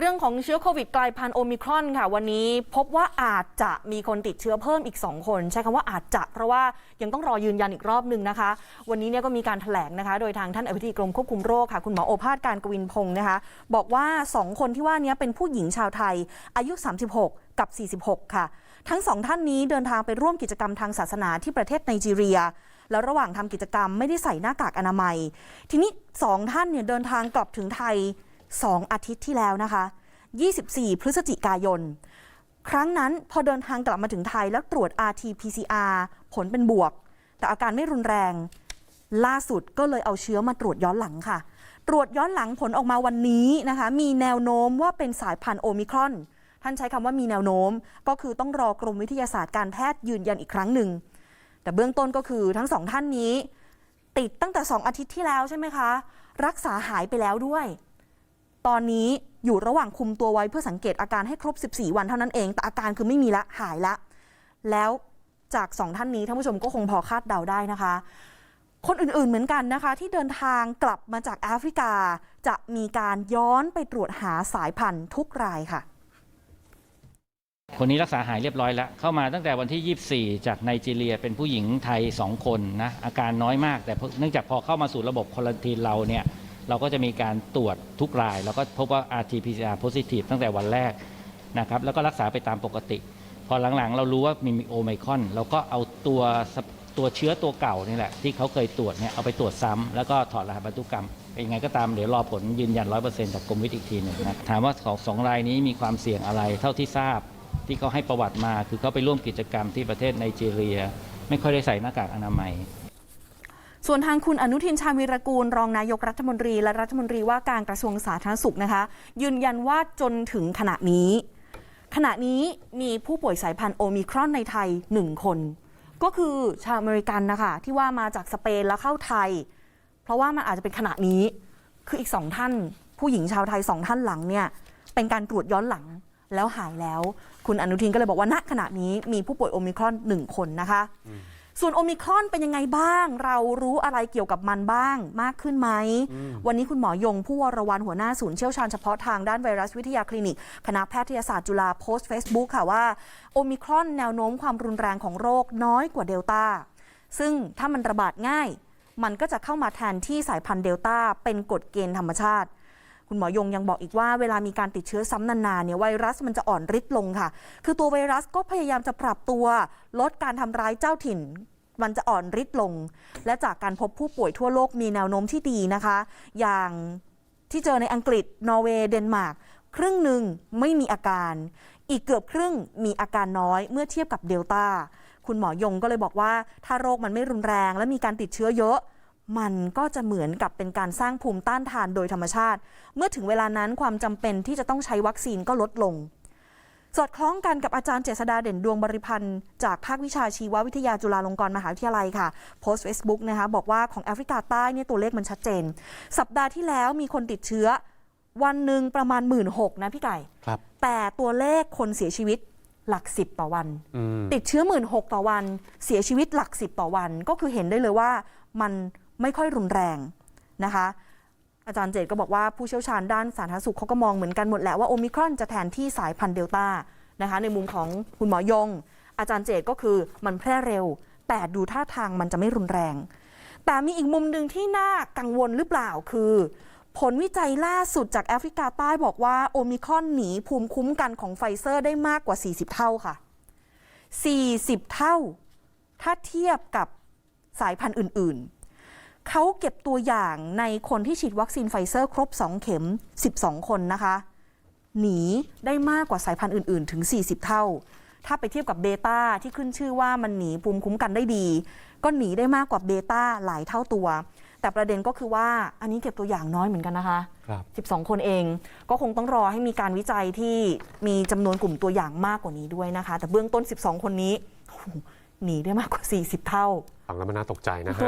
เรื่องของเชื้อโควิดกลายพันธุ์โอมิครอนค่ะ วันนี้พบว่าอาจจะมีคนติดเชื้อเพิ่มอีก 2 คน ใช้คำว่าอาจจะเพราะว่ายังต้องรอยืนยันอีกรอบหนึ่งนะคะ วันนี้เนี่ยก็มีการถแถลงนะคะ โดยทางท่านอธิบดีกรมควบคุมโรคค่ะ คุณหมอโอภาสการกวินพงศ์นะคะ บอกว่า 2 คนที่ว่านี้เป็นผู้หญิงชาวไทย อายุ 36 กับ 46 ค่ะ ทั้งสองท่านนี้เดินทางไปร่วมกิจกรรมทางศาสนาที่ประเทศไนจีเรียแล้วระหว่างทำกิจกรรมไม่ได้ใส่หน้ากากอนามัย ทีนี้สองท่านเนี่ยเดินทางกลับถึงไทย 2 อาทิตย์ที่แล้วนะคะ 24 พฤศจิกายน ครั้งนั้นพอเดินทางกลับมาถึงไทยแล้วตรวจ RT-PCR ผลเป็นบวก แต่อาการไม่รุนแรง ล่าสุดก็เลยเอาเชื้อมาตรวจย้อนหลังค่ะ ตรวจย้อนหลังผลออกมาวันนี้นะคะ มีแนวโน้มว่าเป็นสายพันธุ์โอมิครอน ท่านใช้คำว่ามีแนวโน้ม ก็คือต้องรอกรมวิทยาศาสตร์การแพทย์ยืนยันอีกครั้งหนึ่ง แต่เบื้องต้นก็คือทั้งสองท่านนี้ ติดตั้งแต่ 2 อาทิตย์ที่แล้วใช่ไหมคะ รักษาหายไปแล้วด้วย ตอนนี้อยู่ระหว่างคุมตัวไว้เพื่อสังเกตอาการให้ครบ 14 วันเท่านั้นเอง แต่อาการคือไม่มีละหายละ แล้วจากสองท่านนี้ท่านผู้ชมก็คงพอคาดเดาได้นะคะ คนอื่นๆเหมือนกันนะคะ ที่เดินทางกลับมาจากแอฟริกา จะมีการย้อนไปตรวจหาสายพันธุ์ทุกรายค่ะ คนนี้รักษาหายเรียบร้อยแล้ว เข้ามาตั้งแต่วันที่ 24 จากไนจีเรียเป็นผู้หญิงไทย 2 คนนะอาการน้อยมาก แต่เนื่องจากพอเข้ามาสู่ระบบควอลันทีนเราเนี่ย เราก็จะมีการตรวจทุกราย แล้วก็พบว่า RT-PCR positive ตั้งแต่วันแรกนะครับแล้วก็รักษาไปตามปกติ พอหลังๆ เรารู้ว่ามีโอไมคอนเราก็เอาตัวตัวเชื้อตัวเก่านี่แหละ ที่เขาเคยตรวจเนี่ยเอาไปตรวจซ้ำแล้วก็ถอดรหัสพันธุกรรมเป็นยังไงก็ตามเดี๋ยวรอผลยืนยัน 100%จากกรมวิทย์อีกทีหนึ่งนะถามว่าสองสองรายนี้มีความเสี่ยงอะไรเท่าที่ทราบที่เขาให้ประวัติมา คือเขาไปร่วมกิจกรรมที่ประเทศไนจีเรีย ไม่ค่อยได้ใส่หน้ากากอนามัย ส่วนทางคุณอนุทินชาญวีรกูล รองนายกรัฐมนตรี และรัฐมนตรีว่าการกระทรวงสาธารณสุขนะคะ ยืนยันว่าจนถึงขณะนี้ ขณะนี้มีผู้ป่วยสายพันธุ์โอมิครอนในไทย 1 คน ก็คือชาวอเมริกันนะคะที่ว่ามาจากสเปนแล้วเข้าไทย เพราะว่ามันอาจจะเป็นขณะนี้คืออีกสองท่าน ผู้หญิงชาวไทยสองท่านหลังเนี่ยเป็นการตรวจย้อนหลังแล้วหายแล้ว คุณอนุทินก็เลยบอกว่าณขณะนี้มีผู้ป่วยโอมิครอนหนึ่งคนนะคะ ส่วนโอมิครอนเป็นยังไงบ้าง เรารู้อะไรเกี่ยวกับมันบ้างมากขึ้นไหม วันนี้คุณหมอยงผู้วรวันหัวหน้าศูนย์เชี่ยวชาญเฉพาะทางด้านไวรัสวิทยาคลินิก คณะแพทยศาสตร์จุฬาโพสต์ Facebook ค่ะว่าโอมิครอนแนวโน้มความรุนแรงของโรคน้อยกว่าเดลต้าซึ่งถ้ามันระบาดง่าย มันก็จะเข้ามาแทนที่สายพันธุ์เดลต้าเป็นกฎเกณฑ์ธรรมชาติ คุณหมอยงยังบอกอีกว่าเวลามีการติดเชื้อซ้ำนานๆเนี่ยไวรัสมันจะอ่อนฤทธิ์ลงค่ะ คือตัวไวรัสก็พยายามจะปรับตัว ลดการทำร้ายเจ้าถิ่นมันจะอ่อนฤทธิ์ลง และจากการพบผู้ป่วยทั่วโลกมีแนวโน้มที่ดีนะคะ อย่างที่เจอในอังกฤษ นอร์เวย์ เดนมาร์ก ครึ่งหนึ่งไม่มีอาการ อีกเกือบครึ่งมีอาการน้อยเมื่อเทียบกับเดลต้า คุณหมอยงก็เลยบอกว่า ถ้าโรคมันไม่รุนแรง และมีการติดเชื้อเยอะ มันก็จะเหมือนกับเป็นการสร้างภูมิต้านทานโดยธรรมชาติ เมื่อถึงเวลานั้นความจำเป็นที่จะต้องใช้วัคซีนก็ลดลง สอดคล้องกันกับอาจารย์เจษดาเด่นดวงบริพันธ์จากภาควิชาชีววิทยาจุฬาลงกรณ์มหาวิทยาลัยค่ะ โพสต์ Facebook นะคะบอกว่าของแอฟริกาใต้เนี่ยตัวเลขมันชัดเจน สัปดาห์ที่แล้วมีคนติดเชื้อ วันหนึ่งประมาณ 1 6ื่นนะพี่ไก่ครับแต่ตัวเลขคนเสียชีวิตหลักสิบต่อวันอืมติดเชื้อ1 6ื่นต่อวัน เสียชีวิตหลักสิบต่อวัน ก็คือเห็นได้เลยว่ามัน ไม่ค่อยรุนแรงนะคะ อาจารย์เจตก็บอกว่าผู้เชี่ยวชาญด้านสาธารณสุขเขาก็มองเหมือนกันหมดแหละว่าโอมิครอนจะแทนที่สายพันธุ์เดลต้านะคะในมุมของคุณหมอยง อาจารย์เจตก็คือมันแพร่เร็ว แต่ดูท่าทางมันจะไม่รุนแรง แต่มีอีกมุมหนึ่งที่น่ากังวลหรือเปล่าคือ ผลวิจัยล่าสุดจากแอฟริกาใต้บอกว่าโอมิครอนหนีภูมิคุ้มกันของไฟเซอร์ได้มากกว่า 40 เท่าค่ะ 40 เท่า ถ้าเทียบกับสายพันธุ์อื่น ๆ เขาเก็บตัวอย่างในคนที่ฉีดวัคซีนไฟเซอร์ครบ 2 เข็ม 12 คนนะคะ หนีได้มากกว่าสายพันธุ์อื่น ๆ ถึง 40 เท่า ถ้าไปเทียบกับเบต้าที่ขึ้นชื่อว่ามันหนีภูมิคุ้มกันได้ดี ก็หนีได้มากกว่าเบต้าหลายเท่าตัว แต่ประเด็นก็คือว่าอันนี้เก็บตัวอย่างน้อยเหมือนกันนะคะครับ12 คนเอง ก็คงต้องรอให้มีการวิจัยที่มีจำนวนกลุ่มตัวอย่างมากกว่านี้ด้วยนะคะ แต่เบื้องต้น 12 คนนี้โอ้โหหนีได้มากกว่า 40 เท่า ฟังแล้วมันน่าตกใจนะฮะ